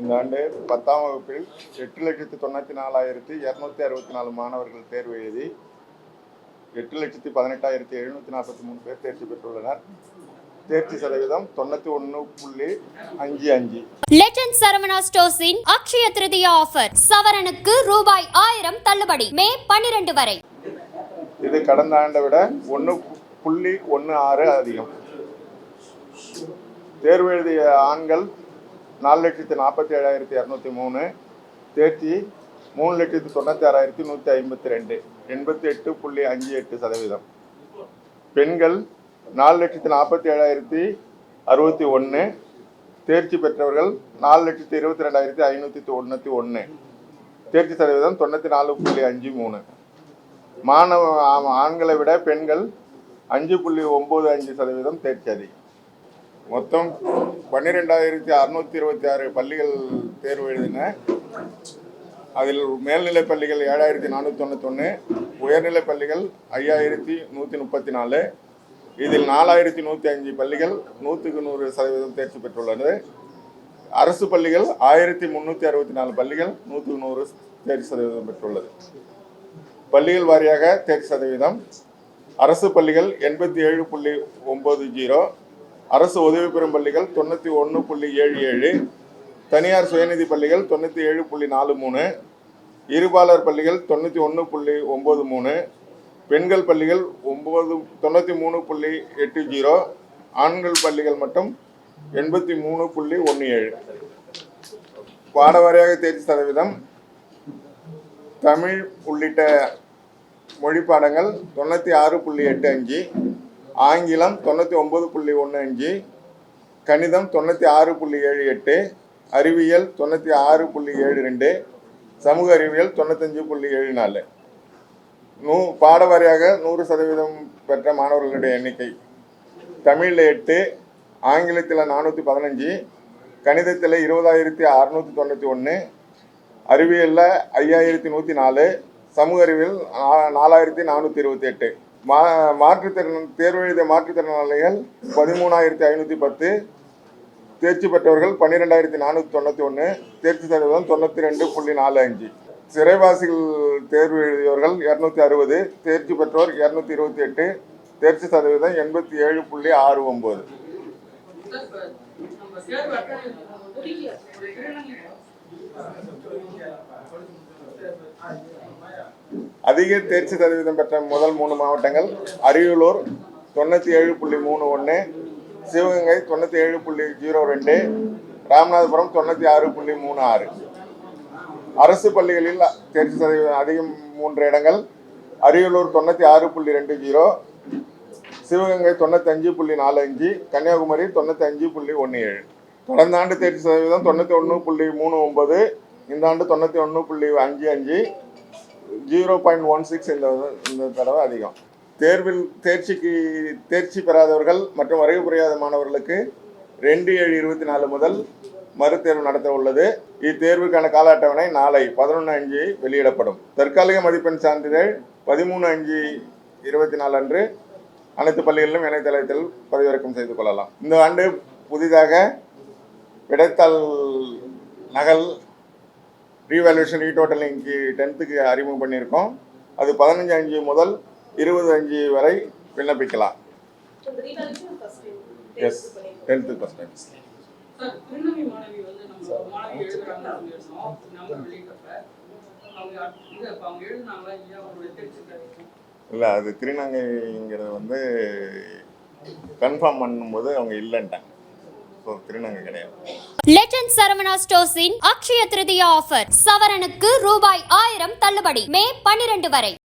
இந்த ஆண்டு பத்தாம் வகுப்பில் எட்டு லட்சத்தி தொண்ணூற்றி நாலாயிரத்தி இரநூத்தி அறுபத்தி நாலு மாணவர்கள் தேர்வு எழுதி எட்டு லட்சத்தி பதினெட்டாயிரத்தி எழுநூற்றி நாற்பத்தி மூணு பேர் தேர்ச்சி பெற்றுள்ளனர். தேர்ச்சி சதவீதம் தொண்ணூற்றி ஒன்று புள்ளி அஞ்சு அஞ்சு. லெஜண்ட் சரவணா ஸ்டோர்ஸின் அக்ஷய திருதியா ஆஃபர் சவரனுக்கு ரூபாய் ஆயிரம் தள்ளுபடி. மே பன்னிரண்டு வரை. இது கடந்த ஆண்டை விட ஒன்று புள்ளி ஒன்று ஆறு அதிகம். தேர்வு எழுதிய ஆண்கள் நாலு லட்சத்தி நாற்பத்தி ஏழாயிரத்தி இரநூத்தி மூணு தேர்ச்சி மூணு லட்சத்தி தொண்ணூற்றி ஆறாயிரத்தி நூற்றி ஐம்பத்தி ரெண்டு எண்பத்தி எட்டு புள்ளி அஞ்சு எட்டு சதவீதம். பெண்கள் நாலு லட்சத்தி நாற்பத்தி ஏழாயிரத்தி அறுபத்தி ஒன்று தேர்ச்சி பெற்றவர்கள் நாலு லட்சத்தி இருபத்தி ரெண்டாயிரத்தி ஐநூற்றி தொண்ணூற்றி ஒன்று தேர்ச்சி சதவீதம் தொண்ணூற்றி நாலு புள்ளி அஞ்சு மூணு. மாணவ ஆண்களை விட பெண்கள் அஞ்சு புள்ளி ஒம்பது அஞ்சு சதவீதம் தேர்ச்சி அதிகம். மொத்தம் பன்னிரெண்டாயிரத்தி அறுநூத்தி இருபத்தி ஆறு பள்ளிகள் தேர்வு எழுதின. அதில் மேல்நிலைப் பள்ளிகள் ஏழாயிரத்தி நானூற்றி தொண்ணூத்தொன்று உயர்நிலைப் பள்ளிகள் ஐயாயிரத்தி நூற்றி முப்பத்தி நாலு இதில் நாலாயிரத்தி நூற்றி அஞ்சு பள்ளிகள் நூற்றுக்கு நூறு சதவீதம் தேர்ச்சி பெற்றுள்ளது. அரசு பள்ளிகள் ஆயிரத்தி முந்நூற்றி அறுபத்தி நாலு பள்ளிகள் நூற்றுக்கு நூறு தேர்ச்சி சதவீதம் பெற்றுள்ளது. பள்ளிகள் வாரியாக தேர்ச்சி சதவீதம். அரசு பள்ளிகள் எண்பத்தி ஏழு புள்ளி ஒம்பது ஜீரோ அரசு உதவி பெறும் பள்ளிகள் தொண்ணூற்றி ஒன்று புள்ளி ஏழு ஏழு தனியார் சுயநிதி பள்ளிகள் தொண்ணூற்றி ஏழு புள்ளி நாலு மூணு இருபாலர் பள்ளிகள் தொண்ணூற்றி ஒன்று புள்ளி ஒம்பது மூணு பெண்கள் பள்ளிகள் ஒம்பது தொண்ணூற்றி மூணு புள்ளி எட்டு ஜீரோ ஆண்கள் பள்ளிகள் மட்டும் எண்பத்தி மூணு புள்ளி ஒன்று ஏழு. பாடவாரியாக தேர்ச்சி சதவீதம். தமிழ் உள்ளிட்ட மொழி பாடங்கள் தொண்ணூற்றி ஆறு புள்ளி எட்டு அஞ்சு ஆங்கிலம் தொண்ணூற்றி ஒம்பது புள்ளி ஒன்று அஞ்சு கணிதம் தொண்ணூற்றி ஆறு புள்ளி ஏழு எட்டு அறிவியல் தொண்ணூற்றி ஆறு புள்ளி ஏழு ரெண்டு சமூக அறிவியல் தொண்ணூத்தஞ்சு புள்ளி ஏழு நாலு. நூ பாட வாரியாக நூறு சதவீதம் பெற்ற மாணவர்களுடைய எண்ணிக்கை. தமிழில் எட்டு ஆங்கிலத்தில் நானூற்றி பதினஞ்சு கணிதத்தில் இருபதாயிரத்தி அறநூற்றி தொண்ணூற்றி ஒன்று அறிவியலில் ஐயாயிரத்தி நூற்றி நாலு சமூக அறிவியல் நாலாயிரத்தி நானூற்றி இருபத்தி எட்டு. மா மாற்றுத்திறன் தேர்வு எழுதிய மாற்றுத்திறனாளிகள் பதிமூணாயிரத்தி ஐநூற்றி பத்து. தேர்ச்சி பெற்றவர்கள் பன்னிரெண்டாயிரத்தி நானூற்றி தொண்ணூற்றி ஒன்று தேர்ச்சி சதவீதம் தொண்ணூற்றி ரெண்டு புள்ளி நாலு அஞ்சு. சிறைவாசிகள் தேர்வு எழுதியவர்கள் இரநூத்தி அறுபது. தேர்ச்சி பெற்றோர் இரநூத்தி இருபத்தி எட்டு தேர்ச்சி சதவீதம் எண்பத்தி ஏழு புள்ளி ஆறு ஒம்பது அதிக தேர்ச்சி சதவீதம் பெற்ற முதல் மூணு மாவட்டங்கள் அரியலூர் தொண்ணூற்றி ஏழு புள்ளி மூணு ஒன்று சிவகங்கை தொண்ணூற்றி ஏழு புள்ளி ஜீரோ ரெண்டு ராமநாதபுரம் தொண்ணூற்றி ஆறு புள்ளி மூணு ஆறு. அரசு பள்ளிகளில் தேர்ச்சி சதவீதம் அதிகம் மூன்று இடங்கள் அரியலூர் தொண்ணூற்றி ஆறு புள்ளி ரெண்டு ஜீரோ சிவகங்கை தொண்ணூத்தஞ்சு புள்ளி நாலு அஞ்சு கன்னியாகுமரி தொண்ணூத்தஞ்சு புள்ளி ஒன்று ஏழு. கடந்த ஆண்டு தேர்ச்சி சதவீதம் தொண்ணூற்றி ஒன்று புள்ளி மூணு ஒம்பது இந்த ஆண்டு தொண்ணூற்றி ஒன்று புள்ளி அஞ்சு அஞ்சு ஜீரோ பாயிண்ட் ஒன் சிக்ஸ் இந்த இந்த தடவை அதிகம். தேர்வில் தேர்ச்சிக்கு தேர்ச்சி பெறாதவர்கள் மற்றும் வரைவு புரியாத மாணவர்களுக்கு ரெண்டு ஏழு இருபத்தி நாலு முதல் மறுதேர்வு நடத்த உள்ளது. இத்தேர்வுக்கான கால அட்டவணை நாளை பதினொன்று அஞ்சு வெளியிடப்படும். தற்காலிக மதிப்பெண் சான்றிதழ் பதிமூணு அஞ்சு இருபத்தி நாலு அன்று அனைத்து பள்ளிகளிலும் இணையதளத்தில் பதிவிறக்கம் செய்து கொள்ளலாம். இந்த ஆண்டு புதிதாக விடைத்தாள் நகல் ரீவேல்யூஷன் ரீடோட்டலிங்க்கு டென்த்துக்கு அறிமுகம் பண்ணியிருக்கோம். அது பதினஞ்சு அஞ்சு முதல் இருபது அஞ்சு வரை விண்ணப்பிக்கலாம். எஸ் டென்த்து ஃபஸ்ட் டைம் இல்லை அது திருநங்கைங்கிறது வந்து கன்ஃபார்ம் பண்ணும்போது அவங்க இல்லைன்ட்டாங்க. திருநங்கை கிடையாது. லெஜண்ட் சரவணா ஸ்டோர்ஸின் அக்ஷய திருதியா ஆஃபர் சவரனுக்கு ரூபாய் ஆயிரம் தள்ளுபடி. மே பன்னிரண்டு வரை.